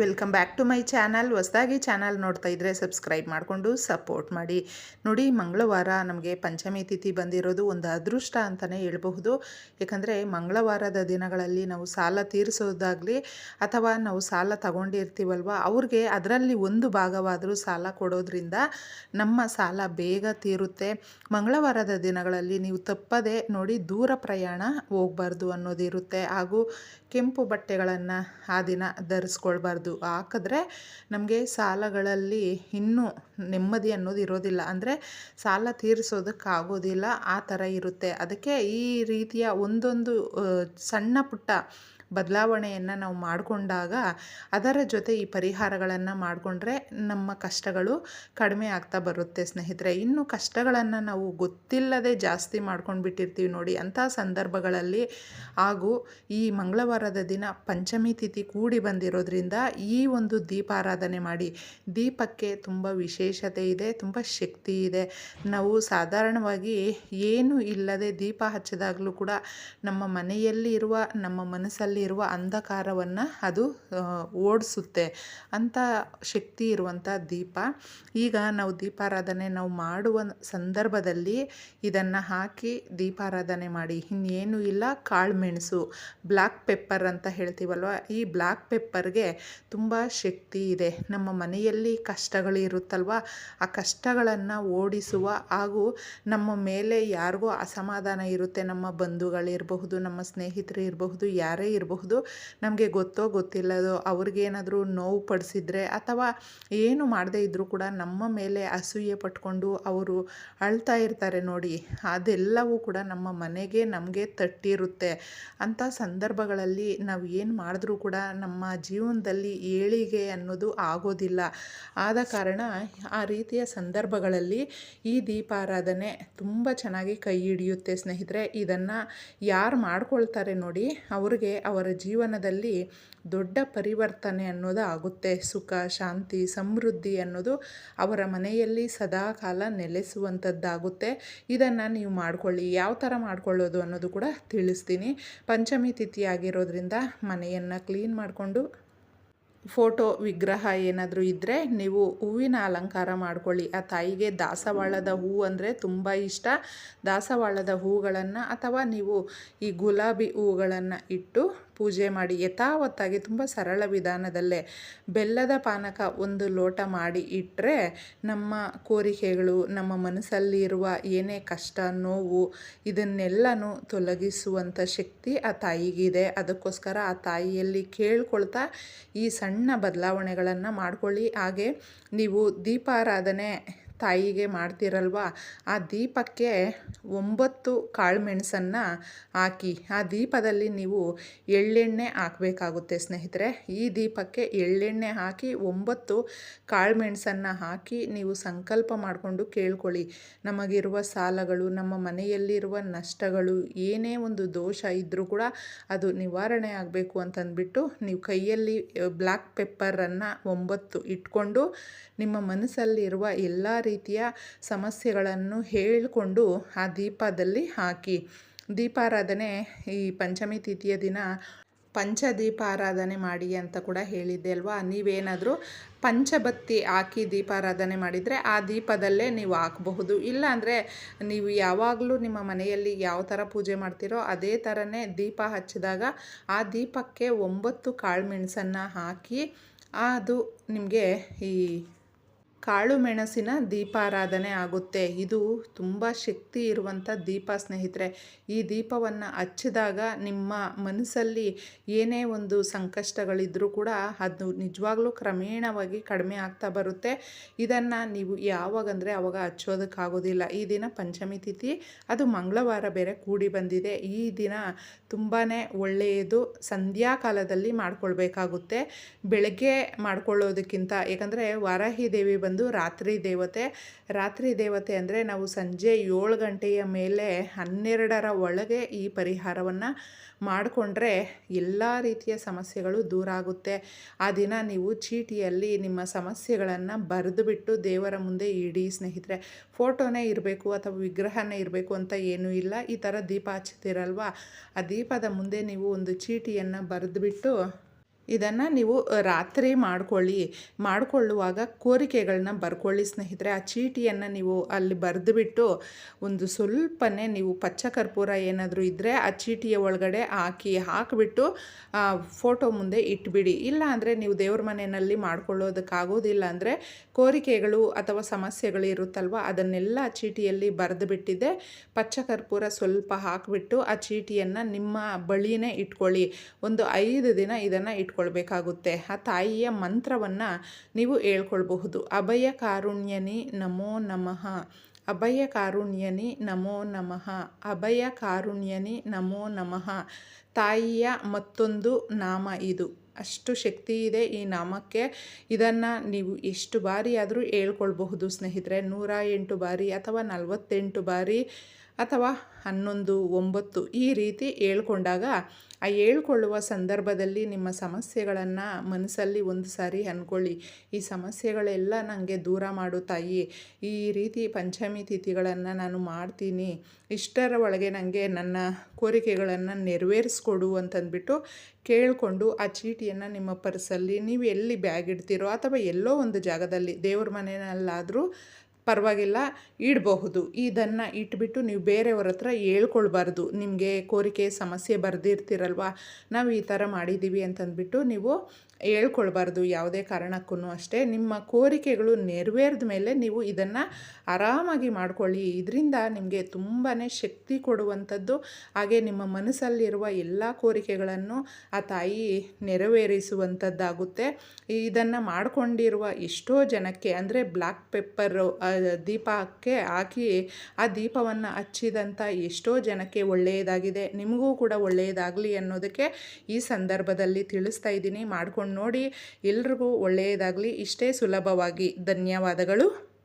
Welcome back to my channel. ಹೊಸದಾಗಿ channel ನೋಡ್ತಾ ಇದ್ದರೆ ಸಬ್ಸ್ಕ್ರೈಬ್ ಮಾಡಿಕೊಂಡು ಸಪೋರ್ಟ್ ಮಾಡಿ. ನೋಡಿ, ಮಂಗಳವಾರ ನಮಗೆ ಪಂಚಮಿ ತಿಥಿ ಬಂದಿರೋದು ಒಂದು ಅದೃಷ್ಟ ಅಂತಲೇ ಹೇಳಬಹುದು. ಏಕೆಂದರೆ ಮಂಗಳವಾರದ ದಿನಗಳಲ್ಲಿ ನಾವು ಸಾಲ ತೀರಿಸೋದಾಗಲಿ ಅಥವಾ ನಾವು ಸಾಲ ತಗೊಂಡಿರ್ತೀವಲ್ವ, ಅವ್ರಿಗೆ ಅದರಲ್ಲಿ ಒಂದು ಭಾಗವಾದರೂ ಸಾಲ ಕೊಡೋದ್ರಿಂದ ನಮ್ಮ ಸಾಲ ಬೇಗ ತೀರುತ್ತೆ. ಮಂಗಳವಾರದ ದಿನಗಳಲ್ಲಿ ನೀವು ತಪ್ಪದೆ ನೋಡಿ ದೂರ ಪ್ರಯಾಣ ಹೋಗಬಾರ್ದು ಅನ್ನೋದಿರುತ್ತೆ. ಹಾಗೂ ಕೆಂಪು ಬಟ್ಟೆಗಳನ್ನು ಆ ದಿನ ಧರಿಸ್ಕೊಳ್ಬಾರ್ದು. ಹಾಕಿದ್ರೆ ನಮಗೆ ಸಾಲಗಳಲ್ಲಿ ಇನ್ನೂ ನೆಮ್ಮದಿ ಅನ್ನೋದು ಇರೋದಿಲ್ಲ. ಅಂದರೆ ಸಾಲ ತೀರಿಸೋದಕ್ಕಾಗೋದಿಲ್ಲ, ಆ ಥರ ಇರುತ್ತೆ. ಅದಕ್ಕೆ ಈ ರೀತಿಯ ಒಂದೊಂದು ಸಣ್ಣ ಪುಟ್ಟ ಬದಲಾವಣೆಯನ್ನು ನಾವು ಮಾಡಿಕೊಂಡಾಗ ಅದರ ಜೊತೆ ಈ ಪರಿಹಾರಗಳನ್ನು ಮಾಡಿಕೊಂಡ್ರೆ ನಮ್ಮ ಕಷ್ಟಗಳು ಕಡಿಮೆ ಆಗ್ತಾ ಬರುತ್ತೆ ಸ್ನೇಹಿತರೆ. ಇನ್ನು ಕಷ್ಟಗಳನ್ನು ನಾವು ಗೊತ್ತಿಲ್ಲದೆ ಜಾಸ್ತಿ ಮಾಡ್ಕೊಂಡು ಬಿಟ್ಟಿರ್ತೀವಿ ನೋಡಿ. ಅಂಥ ಸಂದರ್ಭಗಳಲ್ಲಿ ಹಾಗೂ ಈ ಮಂಗಳವಾರದ ದಿನ ಪಂಚಮಿ ತಿಥಿ ಕೂಡಿ ಬಂದಿರೋದ್ರಿಂದ ಈ ಒಂದು ದೀಪಾರಾಧನೆ ಮಾಡಿ. ದೀಪಕ್ಕೆ ತುಂಬ ವಿಶೇಷತೆ ಇದೆ, ತುಂಬ ಶಕ್ತಿ ಇದೆ. ನಾವು ಸಾಧಾರಣವಾಗಿ ಏನು ಇಲ್ಲದೆ ದೀಪ ಹಚ್ಚದಾಗಲೂ ಕೂಡ ನಮ್ಮ ಮನೆಯಲ್ಲಿ ಇರುವ ನಮ್ಮ ಮನಸ್ಸಲ್ಲಿ ಇರುವ ಅಂಧಕಾರವನ್ನು ಅದು ಓಡಿಸುತ್ತೆ ಅಂತ ಶಕ್ತಿ ಇರುವಂಥ ದೀಪ. ಈಗ ನಾವು ದೀಪಾರಾಧನೆ ನಾವು ಮಾಡುವ ಸಂದರ್ಭದಲ್ಲಿ ಇದನ್ನು ಹಾಕಿ ದೀಪಾರಾಧನೆ ಮಾಡಿ. ಇನ್ನೇನು ಇಲ್ಲ, ಕಾಳು ಮೆಣಸು ಬ್ಲ್ಯಾಕ್ ಪೆಪ್ಪರ್ ಅಂತ ಹೇಳ್ತೀವಲ್ವ? ಈ ಬ್ಲ್ಯಾಕ್ ಪೆಪ್ಪರ್ಗೆ ತುಂಬ ಶಕ್ತಿ ಇದೆ. ನಮ್ಮ ಮನೆಯಲ್ಲಿ ಕಷ್ಟಗಳು ಇರುತ್ತಲ್ವ? ಆ ಕಷ್ಟಗಳನ್ನು ಓಡಿಸುವ ಹಾಗೂ ನಮ್ಮ ಮೇಲೆ ಯಾರಿಗೂ ಅಸಮಾಧಾನ ಇರುತ್ತೆ, ನಮ್ಮ ಬಂಧುಗಳಿರಬಹುದು, ನಮ್ಮ ಸ್ನೇಹಿತರು ಇರಬಹುದು ಯಾರೇ ಇರಬಹುದು ನಮಗೆ ಗೊತ್ತೋ ಗೊತ್ತಿಲ್ಲದೋ ಅವ್ರಿಗೇನಾದರೂ ನೋವು ಪಡಿಸಿದ್ರೆ ಅಥವಾ ಏನು ಮಾಡದೇ ಇದ್ದರೂ ಕೂಡ ನಮ್ಮ ಮೇಲೆ ಅಸೂಯೆ ಪಟ್ಕೊಂಡು ಅವರು ಅಳ್ತಾ ಇರ್ತಾರೆ ನೋಡಿ, ಅದೆಲ್ಲವೂ ಕೂಡ ನಮ್ಮ ಮನೆಗೆ ನಮಗೆ ತಟ್ಟಿರುತ್ತೆ. ಅಂಥ ಸಂದರ್ಭಗಳಲ್ಲಿ ನಾವು ಏನು ಮಾಡಿದ್ರೂ ಕೂಡ ನಮ್ಮ ಜೀವನದಲ್ಲಿ ಏಳಿಗೆ ಅನ್ನೋದು ಆಗೋದಿಲ್ಲ. ಆದ ಕಾರಣ ಆ ರೀತಿಯ ಸಂದರ್ಭಗಳಲ್ಲಿ ಈ ದೀಪಾರಾಧನೆ ತುಂಬ ಚೆನ್ನಾಗಿ ಕೈ ಹಿಡಿಯುತ್ತೆ ಸ್ನೇಹಿತರೆ. ಇದನ್ನು ಯಾರು ಮಾಡ್ಕೊಳ್ತಾರೆ ನೋಡಿ, ಅವ್ರಿಗೆ ಅವರ ಜೀವನದಲ್ಲಿ ದೊಡ್ಡ ಪರಿವರ್ತನೆ ಅನ್ನೋದು ಆಗುತ್ತೆ. ಸುಖ, ಶಾಂತಿ, ಸಮೃದ್ಧಿ ಅನ್ನೋದು ಅವರ ಮನೆಯಲ್ಲಿ ಸದಾಕಾಲ ನೆಲೆಸುವಂಥದ್ದಾಗುತ್ತೆ. ಇದನ್ನು ನೀವು ಮಾಡ್ಕೊಳ್ಳಿ. ಯಾವ ಥರ ಮಾಡ್ಕೊಳ್ಳೋದು ಅನ್ನೋದು ಕೂಡ ತಿಳಿಸ್ತೀನಿ. ಪಂಚಮಿ ತಿಥಿ ಆಗಿರೋದ್ರಿಂದ ಮನೆಯನ್ನು ಕ್ಲೀನ್ ಮಾಡಿಕೊಂಡು ಫೋಟೋ ವಿಗ್ರಹ ಏನಾದರೂ ಇದ್ದರೆ ನೀವು ಹೂವಿನ ಅಲಂಕಾರ ಮಾಡ್ಕೊಳ್ಳಿ. ಆ ತಾಯಿಗೆ ದಾಸವಾಳದ ಹೂ ಅಂದರೆ ತುಂಬ ಇಷ್ಟ. ದಾಸವಾಳದ ಹೂಗಳನ್ನು ಅಥವಾ ನೀವು ಈ ಗುಲಾಬಿ ಹೂಗಳನ್ನು ಇಟ್ಟು ಪೂಜೆ ಮಾಡಿ ಯಥಾವತ್ತಾಗಿ ತುಂಬ ಸರಳ ವಿಧಾನದಲ್ಲೇ ಬೆಲ್ಲದ ಪಾನಕ ಒಂದು ಲೋಟ ಮಾಡಿ ಇಟ್ಟರೆ ನಮ್ಮ ಕೋರಿಕೆಗಳು, ನಮ್ಮ ಮನಸ್ಸಲ್ಲಿರುವ ಏನೇ ಕಷ್ಟ, ನೋವು ಇದನ್ನೆಲ್ಲನೂ ತೊಲಗಿಸುವಂಥ ಶಕ್ತಿ ಆ ತಾಯಿಗಿದೆ. ಅದಕ್ಕೋಸ್ಕರ ಆ ತಾಯಿಯಲ್ಲಿ ಕೇಳ್ಕೊಳ್ತಾ ಈ ಸಣ್ಣ ಬದಲಾವಣೆಗಳನ್ನು ಮಾಡ್ಕೊಳ್ಳಿ. ಹಾಗೆ ನೀವು ದೀಪಾರಾಧನೆ ತಾಯಿಗೆ ಮಾಡ್ತಿರಲ್ವ? ಆ ದೀಪಕ್ಕೆ ಒಂಬತ್ತು ಕಾಳುಮೆಣಸನ್ನು ಹಾಕಿ, ಆ ದೀಪದಲ್ಲಿ ನೀವು ಎಳ್ಳೆಣ್ಣೆ ಹಾಕಬೇಕಾಗುತ್ತೆ ಸ್ನೇಹಿತರೆ. ಈ ದೀಪಕ್ಕೆ ಎಳ್ಳೆಣ್ಣೆ ಹಾಕಿ, ಒಂಬತ್ತು ಕಾಳುಮೆಣಸನ್ನು ಹಾಕಿ ನೀವು ಸಂಕಲ್ಪ ಮಾಡಿಕೊಂಡು ಕೇಳ್ಕೊಳ್ಳಿ. ನಮಗಿರುವ ಸಾಲಗಳು, ನಮ್ಮ ಮನೆಯಲ್ಲಿರುವ ನಷ್ಟಗಳು, ಏನೇ ಒಂದು ದೋಷ ಇದ್ದರೂ ಕೂಡ ಅದು ನಿವಾರಣೆ ಆಗಬೇಕು ಅಂತಂದ್ಬಿಟ್ಟು ನೀವು ಕೈಯಲ್ಲಿ ಬ್ಲ್ಯಾಕ್ ಪೆಪ್ಪರನ್ನು ಒಂಬತ್ತು ಇಟ್ಕೊಂಡು ನಿಮ್ಮ ಮನಸ್ಸಲ್ಲಿರುವ ಎಲ್ಲ ರೀತಿಯ ಸಮಸ್ಯೆಗಳನ್ನು ಹೇಳಿಕೊಂಡು ಆ ದೀಪದಲ್ಲಿ ಹಾಕಿ. ದೀಪಾರಾಧನೆ ಈ ಪಂಚಮಿ ತಿಥಿಯ ದಿನ ಪಂಚದೀಪ ಆರಾಧನೆ ಮಾಡಿ ಅಂತ ಕೂಡ ಹೇಳಿದ್ದೆ ಅಲ್ವಾ? ನೀವೇನಾದರೂ ಪಂಚಬತ್ತಿ ಹಾಕಿ ದೀಪಾರಾಧನೆ ಮಾಡಿದರೆ ಆ ದೀಪದಲ್ಲೇ ನೀವು ಹಾಕಬಹುದು. ಇಲ್ಲಾಂದರೆ ನೀವು ಯಾವಾಗಲೂ ನಿಮ್ಮ ಮನೆಯಲ್ಲಿ ಯಾವ ಥರ ಪೂಜೆ ಮಾಡ್ತೀರೋ ಅದೇ ಥರನೇ ದೀಪ ಹಚ್ಚಿದಾಗ ಆ ದೀಪಕ್ಕೆ ಒಂಬತ್ತು ಕಾಳು ಮೆಣಸನ್ನು ಹಾಕಿ ಅದು ನಿಮಗೆ ಈ ಕಾಳು ಮೆಣಸಿನ ದೀಪಾರಾಧನೆ ಆಗುತ್ತೆ. ಇದು ತುಂಬ ಶಕ್ತಿ ಇರುವಂಥ ದೀಪ ಸ್ನೇಹಿತರೆ. ಈ ದೀಪವನ್ನು ಹಚ್ಚಿದಾಗ ನಿಮ್ಮ ಮನಸ್ಸಲ್ಲಿ ಏನೇ ಒಂದು ಸಂಕಷ್ಟಗಳಿದ್ದರೂ ಕೂಡ ಅದು ನಿಜವಾಗ್ಲೂ ಕ್ರಮೇಣವಾಗಿ ಕಡಿಮೆ ಆಗ್ತಾ ಬರುತ್ತೆ. ಇದನ್ನು ನೀವು ಯಾವಾಗಂದರೆ ಅವಾಗ ಹಚ್ಚೋದಕ್ಕಾಗೋದಿಲ್ಲ. ಈ ದಿನ ಪಂಚಮಿ ತಿಥಿ, ಅದು ಮಂಗಳವಾರ ಬೇರೆ ಕೂಡಿ ಬಂದಿದೆ. ಈ ದಿನ ತುಂಬಾ ಒಳ್ಳೆಯದು. ಸಂಧ್ಯಾ ಕಾಲದಲ್ಲಿ ಮಾಡ್ಕೊಳ್ಬೇಕಾಗುತ್ತೆ. ಬೆಳಗ್ಗೆ ಮಾಡ್ಕೊಳ್ಳೋದಕ್ಕಿಂತ ಯಾಕಂದರೆ ವಾರಾಹಿ ದೇವಿ ಬಂದು ರಾತ್ರಿ ದೇವತೆ. ರಾತ್ರಿ ದೇವತೆ ಅಂದರೆ ನಾವು ಸಂಜೆ ಏಳು ಗಂಟೆಯ ಮೇಲೆ ಹನ್ನೆರಡರ ಒಳಗೆ ಈ ಪರಿಹಾರವನ್ನು ಮಾಡಿಕೊಂಡ್ರೆ ಎಲ್ಲ ರೀತಿಯ ಸಮಸ್ಯೆಗಳು ದೂರ ಆಗುತ್ತೆ. ಆ ದಿನ ನೀವು ಚೀಟಿಯಲ್ಲಿ ನಿಮ್ಮ ಸಮಸ್ಯೆಗಳನ್ನು ಬರೆದು ಬಿಟ್ಟು ದೇವರ ಮುಂದೆ ಇಡಿ ಸ್ನೇಹಿತರೆ, ಫೋಟೋನೇ ಇರಬೇಕು ಅಥವಾ ವಿಗ್ರಹನೇ ಇರಬೇಕು ಅಂತ ಏನೂ ಇಲ್ಲ. ಈ ಥರ ದೀಪ ಹಚ್ತಿರಲ್ವ ಆ ದೀಪದ ಮುಂದೆ ನೀವು ಒಂದು ಚೀಟಿಯನ್ನು ಬರೆದುಬಿಟ್ಟು ಇದನ್ನು ನೀವು ರಾತ್ರಿ ಮಾಡ್ಕೊಳ್ಳಿ. ಮಾಡಿಕೊಳ್ಳುವಾಗ ಕೋರಿಕೆಗಳನ್ನ ಬರ್ಕೊಳ್ಳಿ ಸ್ನೇಹಿತರೆ. ಆ ಚೀಟಿಯನ್ನು ನೀವು ಅಲ್ಲಿ ಬರೆದುಬಿಟ್ಟು ಒಂದು ಸ್ವಲ್ಪನೇ ನೀವು ಪಚ್ಚ ಕರ್ಪೂರ ಏನಾದರೂ ಇದ್ದರೆ ಆ ಚೀಟಿಯ ಒಳಗಡೆ ಹಾಕಿ, ಹಾಕಿಬಿಟ್ಟು ಫೋಟೋ ಮುಂದೆ ಇಟ್ಬಿಡಿ. ಇಲ್ಲ ಅಂದರೆ ನೀವು ದೇವ್ರ ಮನೆಯಲ್ಲಿ ಮಾಡ್ಕೊಳ್ಳೋದಕ್ಕಾಗೋದಿಲ್ಲ ಅಂದರೆ ಕೋರಿಕೆಗಳು ಅಥವಾ ಸಮಸ್ಯೆಗಳು ಇರುತ್ತಲ್ವ, ಅದನ್ನೆಲ್ಲ ಆ ಚೀಟಿಯಲ್ಲಿ ಬರೆದು ಬಿಟ್ಟಿದ್ದೆ ಪಚ್ಚ ಕರ್ಪೂರ ಸ್ವಲ್ಪ ಹಾಕಿಬಿಟ್ಟು ಆ ಚೀಟಿಯನ್ನು ನಿಮ್ಮ ಬಳಿನೇ ಇಟ್ಕೊಳ್ಳಿ. ಒಂದು ಐದು ದಿನ ಇದನ್ನು ಇಟ್ಕೊಳ್ಬೇಕಾಗುತ್ತೆ ಆ ತಾಯಿಯ ಮಂತ್ರವನ್ನು ನೀವು ಹೇಳ್ಕೊಳ್ಬಹುದು. ಅಭಯ ಕಾರುಣ್ಯನಿ ನಮೋ ನಮಃ. ಅಭಯ ಕಾರುಣ್ಯನಿ ನಮೋ ನಮಃ. ಅಭಯ ಕಾರುಣ್ಯನಿ ನಮೋ ನಮಃ. ತಾಯಿಯ ಮತ್ತೊಂದು ನಾಮ ಇದು. ಅಷ್ಟು ಶಕ್ತಿ ಇದೆ ಈ ನಾಮಕ್ಕೆ. ಇದನ್ನು ನೀವು ಎಷ್ಟು ಬಾರಿ ಆದರೂ ಹೇಳ್ಕೊಳ್ಬಹುದು ಸ್ನೇಹಿತರೆ. ನೂರ ಎಂಟು ಬಾರಿ ಅಥವಾ ನಲವತ್ತೆಂಟು ಬಾರಿ ಅಥವಾ ಹನ್ನೊಂದು, ಒಂಬತ್ತು ಈ ರೀತಿ ಹೇಳ್ಕೊಂಡಾಗ ಆ ಹೇಳ್ಕೊಳ್ಳುವ ಸಂದರ್ಭದಲ್ಲಿ ನಿಮ್ಮ ಸಮಸ್ಯೆಗಳನ್ನು ಮನಸ್ಸಲ್ಲಿ ಒಂದು ಸಾರಿ ಅಂದ್ಕೊಳ್ಳಿ ಈ ಸಮಸ್ಯೆಗಳೆಲ್ಲ ನನಗೆ ದೂರ ಮಾಡು ತಾಯಿ. ಈ ರೀತಿ ಪಂಚಮಿ ತಿಥಿಗಳನ್ನು ನಾನು ಮಾಡ್ತೀನಿ. ಇಷ್ಟರ ಒಳಗೆ ನನಗೆ ನನ್ನ ಕೋರಿಕೆಗಳನ್ನು ನೆರವೇರಿಸ್ಕೊಡು ಅಂತಂದ್ಬಿಟ್ಟು ಕೇಳಿಕೊಂಡು ಆ ಚೀಟಿಯನ್ನು ನಿಮ್ಮ ಪರ್ಸಲ್ಲಿ ನೀವು ಎಲ್ಲಿ ಬ್ಯಾಗ್ ಇಡ್ತೀರೋ ಅಥವಾ ಎಲ್ಲೋ ಒಂದು ಜಾಗದಲ್ಲಿ ದೇವ್ರ ಮನೆಯಲ್ಲಾದರೂ ಪರವಾಗಿಲ್ಲ, ಇಡಬಹುದು. ಇದನ್ನು ಇಟ್ಬಿಟ್ಟು ನೀವು ಬೇರೆಯವ್ರ ಹತ್ರ ಹೇಳ್ಕೊಳ್ಬಾರ್ದು. ನಿಮಗೆ ಕೋರಿಕೆ, ಸಮಸ್ಯೆ ಬರೆದಿರ್ತೀರಲ್ವ? ನಾವು ಈ ಥರ ಮಾಡಿದ್ದೀವಿ ಅಂತಂದ್ಬಿಟ್ಟು ನೀವು ಹೇಳ್ಕೊಳ್ಬಾರ್ದು ಯಾವುದೇ ಕಾರಣಕ್ಕೂ ಅಷ್ಟೇ. ನಿಮ್ಮ ಕೋರಿಕೆಗಳು ನೆರವೇರಿದ ಮೇಲೆ ನೀವು ಇದನ್ನು ಆರಾಮಾಗಿ ಮಾಡ್ಕೊಳ್ಳಿ. ಇದರಿಂದ ನಿಮಗೆ ತುಂಬಾ ಶಕ್ತಿ ಕೊಡುವಂಥದ್ದು, ಹಾಗೆ ನಿಮ್ಮ ಮನಸ್ಸಲ್ಲಿರುವ ಎಲ್ಲ ಕೋರಿಕೆಗಳನ್ನು ಆ ತಾಯಿ ನೆರವೇರಿಸುವಂಥದ್ದಾಗುತ್ತೆ. ಇದನ್ನು ಮಾಡಿಕೊಂಡಿರುವ ಎಷ್ಟೋ ಜನಕ್ಕೆ, ಅಂದರೆ ಬ್ಲ್ಯಾಕ್ ಪೆಪ್ಪರು ದೀಪಕ್ಕೆ ಹಾಕಿ ಆ ದೀಪವನ್ನು ಹಚ್ಚಿದಂಥ ಎಷ್ಟೋ ಜನಕ್ಕೆ ಒಳ್ಳೆಯದಾಗಿದೆ. ನಿಮಗೂ ಕೂಡ ಒಳ್ಳೆಯದಾಗಲಿ ಅನ್ನೋದಕ್ಕೆ ಈ ಸಂದರ್ಭದಲ್ಲಿ ತಿಳಿಸ್ತಾ ಇದ್ದೀನಿ. ಮಾಡ್ಕೊಂಡು ನೋಡಿ ಎಲ್ರಿಗೂ ಒಳ್ಳೆಯದಾಗಲಿ. ಇಷ್ಟೇ ಸುಲಭವಾಗಿ. ಧನ್ಯವಾದಗಳು.